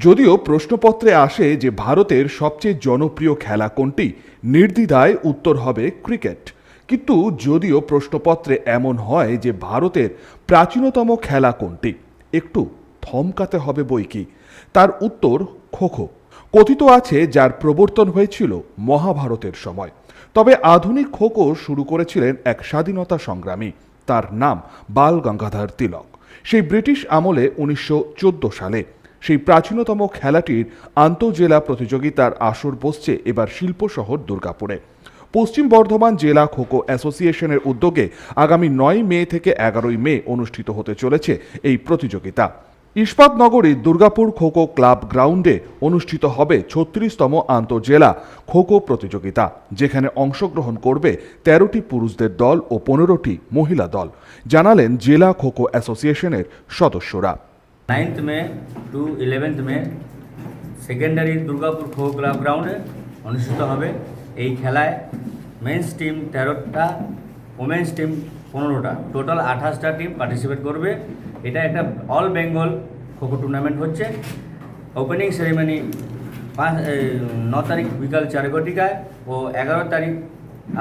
যদিও প্রশ্নপত্রে আসে যে ভারতের সবচেয়ে জনপ্রিয় খেলা কোনটি, নির্দ্বিধায় উত্তর হবে ক্রিকেট। কিন্তু যদিও প্রশ্নপত্রে এমন হয় যে ভারতের প্রাচীনতম খেলা কোনটি, একটু থমকাতে হবে বই কি, তার উত্তর খোখো। কথিত আছে যার প্রবর্তন হয়েছিল মহাভারতের সময়। তবে আধুনিক খোখো শুরু করেছিলেন এক স্বাধীনতা সংগ্রামী, তার নাম বাল গঙ্গাধর তিলক। সেই ব্রিটিশ আমলে উনিশশো চোদ্দ সালে সেই প্রাচীনতম খেলাটির আন্তঃজেলা প্রতিযোগিতার আসর বসছে এবার শিল্প শহর দুর্গাপুরে। পশ্চিম বর্ধমান জেলা খোখো অ্যাসোসিয়েশনের উদ্যোগে আগামী নয় মে থেকে এগারোই মে অনুষ্ঠিত হতে চলেছে এই প্রতিযোগিতা। ইস্পাতনগরীর দুর্গাপুর খোখো ক্লাব গ্রাউন্ডে অনুষ্ঠিত হবে ছত্রিশতম আন্তঃজেলা খোখো প্রতিযোগিতা, যেখানে অংশগ্রহণ করবে তেরোটি পুরুষদের দল ও পনেরোটি মহিলা দল, জানালেন জেলা খোখো অ্যাসোসিয়েশনের সদস্যরা। Ninth May to eleventh May secondary Durgapur Kho club গ্রাউন্ডে অনুষ্ঠিত হবে এই খেলায় মেন্স টিম তেরোটা ওমেন্স টিম পনেরোটা। টোটাল আঠাশটা টিম পার্টিসিপেট করবে। এটা একটা অল বেঙ্গল খোখো টুর্নামেন্ট হচ্ছে। ওপেনিং সেরেমনি পাঁচ ন তারিখ বিকাল চার ঘটিকায় ও এগারো তারিখ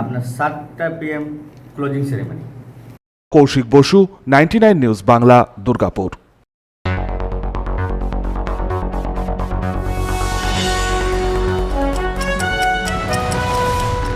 আপনার সাতটা PM closing ceremony Koushik Basu ninety news Bangla, Durgapur.